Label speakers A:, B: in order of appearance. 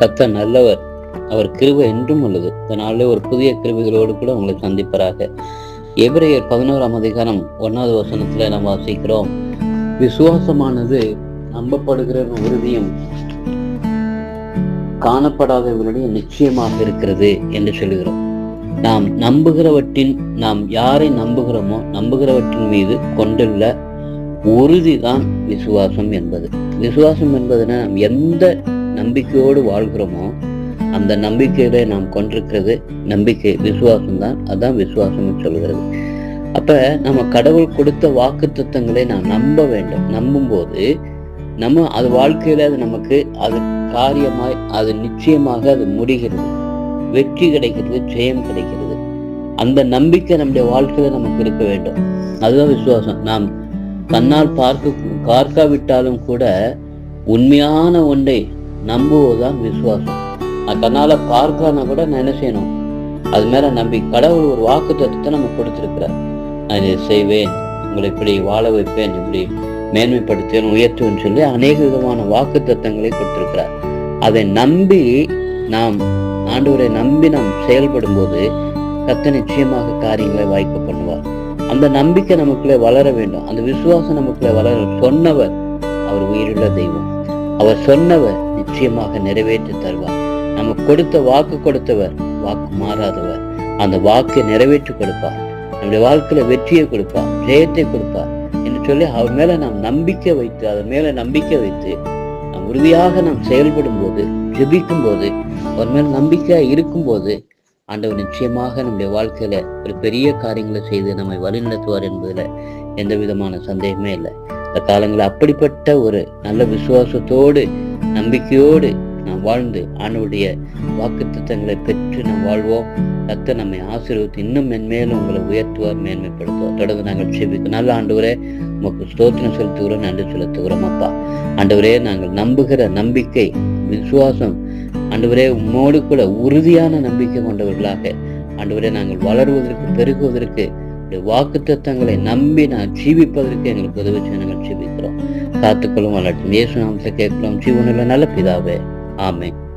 A: கத்த நல்லவர். அவர் கிருபை என்றும் உள்ளது. இதனாலே ஒரு புதிய கிருபைகளோடு கூட உங்களை சந்திப்பராக. எபிரேயர் பதினோராம் அதிகாரம் ஒன்னாவது வசனத்துல நாம் வாசிக்கிறோம். விசுவாசமானது நம்பப்படுகிற உறுதியும் காணப்படாதவர்களுடைய நிச்சயமாக இருக்கிறது என்று சொல்லுகிறோம். நாம் நம்புகிறவற்றின் நாம் யாரை நம்புகிறோமோ நம்புகிறவற்றின் மீது கொண்டுள்ள உறுதிதான் விசுவாசம் என்பது. விசுவாசம் என்பதுனா நாம் எந்த நம்பிக்கையோடு வாழ்கிறோமோ அந்த நம்பிக்கையில நாம் கொண்டிருக்கிறது நம்பிக்கை விசுவாசம் தான் அதான் விசுவாசம்னு சொல்கிறது. அப்ப நம்ம கடவுள் கொடுத்த வாக்கு தத்துவங்களை நாம் நம்ப வேண்டும். நம்பும்போது நம்ம அது வாழ்க்கையில அது நமக்கு அது காரியமாய் அது நிச்சயமாக அது முடிகிறது. வெற்றி கிடைக்கிறது ஜெயம் கிடைக்கிறது. அந்த நம்பிக்கை நம்முடைய வாழ்க்கையில நமக்கு இருக்க வேண்டும். அதுதான் விசுவாசம். நாம் கண்ணால் பார்க்க பார்க்காவிட்டாலும் கூட உண்மையான ஒன்றை நம்புவதுதான் விசுவாசம். நான் கண்ணால பார்க்கலன்னா கூட நான் என்ன செய்யணும்? அது மேல நம்பி கடவுள் ஒரு வாக்கு தத்துவத்தை நம்ம கொடுத்துருக்கிறார். நான் இதை செய்வேன் உங்களை இப்படி வாழ வைப்பேன் இப்படி மேன்மைப்படுத்தேன் உயர்த்துவேன் சொல்லி அநேக விதமான வாக்கு தத்துவங்களை கொடுத்துருக்கிறார். அதை நம்பி நாம் ஆண்டவரை நம்பி நாம் செயல்படும் போது கத்த நிச்சயமாக காரியங்களை வாய்க்க பண்ணுவார். அந்த நம்பிக்கை நமக்குள்ளே வளர வேண்டும். அந்த விசுவாசம் நமக்குள்ளே வளர சொன்னவர் அவர் உயிருள்ள தெய்வம். அவர் சொன்னவர் நிச்சயமாக நிறைவேற்றி தருவார். நம்ம கொடுத்த வாக்கு கொடுத்தவர் வாக்கு மாறாதவர். அந்த வாக்கை நிறைவேற்றி கொடுப்பார். நம்முடைய வாழ்க்கையில வெற்றியை கொடுப்பார் ஜெயத்தை கொடுப்பார் என்று சொல்லி அவர் மேல நாம் நம்பிக்கை வைத்து அதன் மேல நம்பிக்கை வைத்து நாம் உறுதியாக நாம் செயல்படும் போது ஜெபிக்கும் போது அவர் மேல் நம்பிக்கையா இருக்கும் போது ஆண்டவர் நிச்சயமாக நம்முடைய வாழ்க்கையில ஒரு பெரிய காரியங்களை செய்து நம்மை வழிநடத்துவார் என்பதுல எந்த விதமான சந்தேகமே இல்லை. இந்த காலங்களில் அப்படிப்பட்ட ஒரு நல்ல விசுவாசத்தோடு நம்பிக்கையோடு நாம் வாழ்ந்து ஆண்டவருடைய வாக்கு திட்டங்களை பெற்று நாம் வாழ்வோம். கத்த நம்மை ஆசீர்வத்து இன்னும் மென்மேலும் உங்களை உயர்த்துவார் மேன்மைப்படுத்துவார். தொடர்ந்து நாங்கள் செபிக்கும் நல்ல ஆண்டவரே உமக்கு ஸ்தோத்திரம் செலுத்துகிறோம் நன்றி செலுத்துகிறோம் அப்பா. ஆண்டவரே நாங்கள் நம்புகிற நம்பிக்கை விசுவாசம் ஆண்டவரே உம்மோடு கூட உறுதியான நம்பிக்கை கொண்டவர்களாக ஆண்டவரே நாங்கள் வளருவதற்கு பெருகுவதற்கு வாக்கு தத்தங்களை நம்பி நான் ஜீவிப்பதற்கு எங்களுக்கு உதவி நாங்கள் ஜீவிக்கிறோம். காத்துக்களும் வளர்த்தும் இயேசு நாமத்தை கேட்கிறோம். ஜீவனில் நல்ல பிதாவே. ஆமென்.